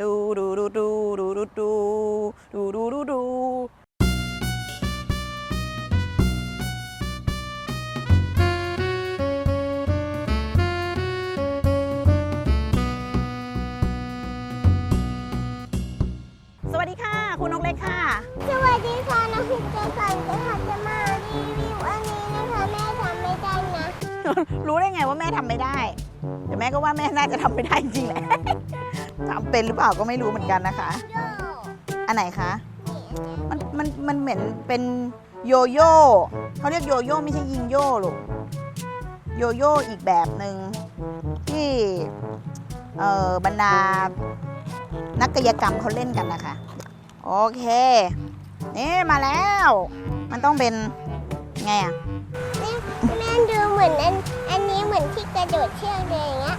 ดูดูดูดูดูดูดูดูดูดูดูสวัสดีค่ะ คุณนกเล็กค่ะ สวัสดีค่ะน้องพิมพ์ใจฝันจะค่ะจะมารีวิวอันนี้นะคะแม่ทำไม่ได้นะ รู้ได้ไงว่าแม่ทำไม่ได้ แต่แม่ก็ว่าแม่น่าจะทำไม่ได้จริงแหละทำ เป็นหรือเปล่าก็ไม่รู้เหมือนกันนะคะ อันไหนคะ มันมันมันเหมือนเป็นโยโย่เขาเรียกโยโย่ไม่ใช่ยิงโย่ลูกโยโย่อีกแบบหนึ่งที่เออบรรดานักกายกรรมเขาเล่นกันนะคะ โอเค นี่มาแล้ว มันต้องเป็นไงอะนี่แม่ดูเหมือนอันอันนี้เหมือนที่กระโดดเชือกเลยอย่างเงี้ย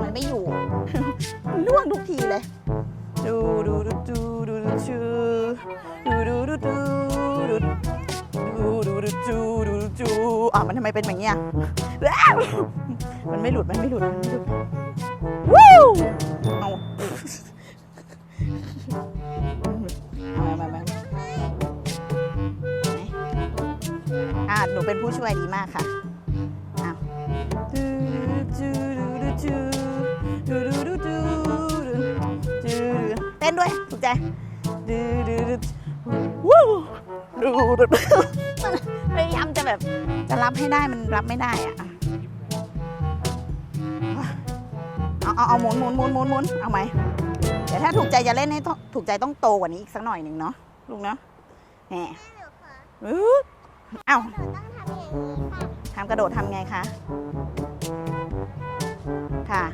มันไม่อยู่ล่วงทุกทีเลย ดูดูดูดูดูดูดูดูดูดูดูดูดูดูดูดูดูอะมันทำไมเป็นแบบเนี้ยมันไม่หลุดมันไม่หลุดมันไม่หลุดวู้เอา นูเป็นผู้ช่วยดีมากค่ะเต้นด้วย ถูกใจวู้ดูพยายามจะแบบจะรับให้ได้มันรับไม่ได้อะเอาเอาเอาหมุนหมุนหมุนหมุนหมุนเอาไหมเดี๋ยวถ้าถูกใจจะเล่นให้ถูกใจต้องโตกว่านี้อีกสักหน่อยหนึ่งเนาะลุงเนาะแหม ออื้อเอ้าหนูต้องทำอย่างนี้ค่ะทำกระโดดทำไงคะ ค่ะ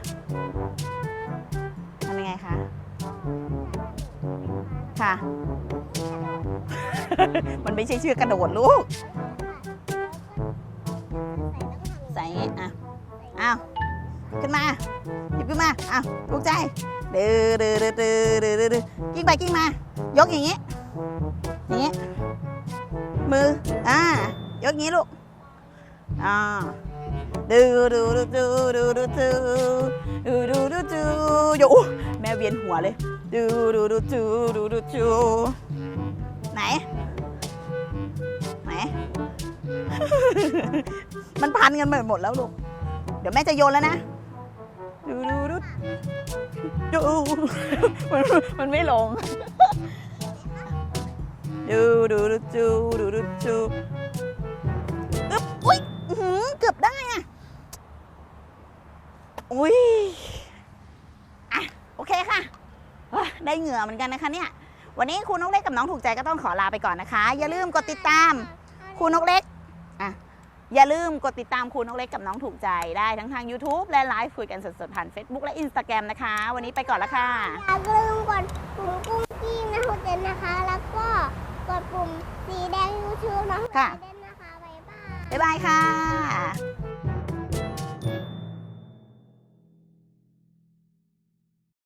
ทำยังไงคะ ค่ะ มันไม่ใช่เชือกกระโดดลูก ใส่อย่างงี้อะอ้าวขึ้นมาหยิบขึ้นมาอ้าวลูกใจดื้อดื้อดื้อดื้อดื้อดื้อดื้อกิ้งไปกิ้งมา ยกอย่างงี้อย่างงี้ มือ อ่ายกงงี้ลูก อ่าดูดูดูดูดูดูดูดูดูดูดูโยแม่เวียนหัวเลยดูดูดูดูดูดูดูไหน ไหน มันพันกันไปหมดแล้วลูก เดี๋ยวแม่จะโยนแล้วนะดูดูดูดูมันมันไม่ลง ดูดูดูดูดูดูดูอึ๊บอุ้ยหือเกือบได้อะอุ้ยอะโอเคค่ะ ได้เหงื่อเหมือนกันนะคะเนี่ย วันนี้ครูนกเล็กกับน้องถูกใจก็ต้องขอลาไปก่อนนะคะ อย่าลืมกดติดตามครูนกเล็กอะอย่าลืมกดติดตามครูนกเล็กกับน้องถูกใจได้ทั้งทาง YouTube และไลฟ์คุยกันสดๆผ่าน Facebook และ Instagram นะคะ วันนี้ไปก่อนละค่ะ อย่าลืมกดปุ่มกุ้งกิ้งนะคุณเจนนะคะ แล้วก็ กดปุ่มสีแดงยูทูบน้องค่ะเจนนะคะบ๊ายบาย บ๊ายบายค่ะ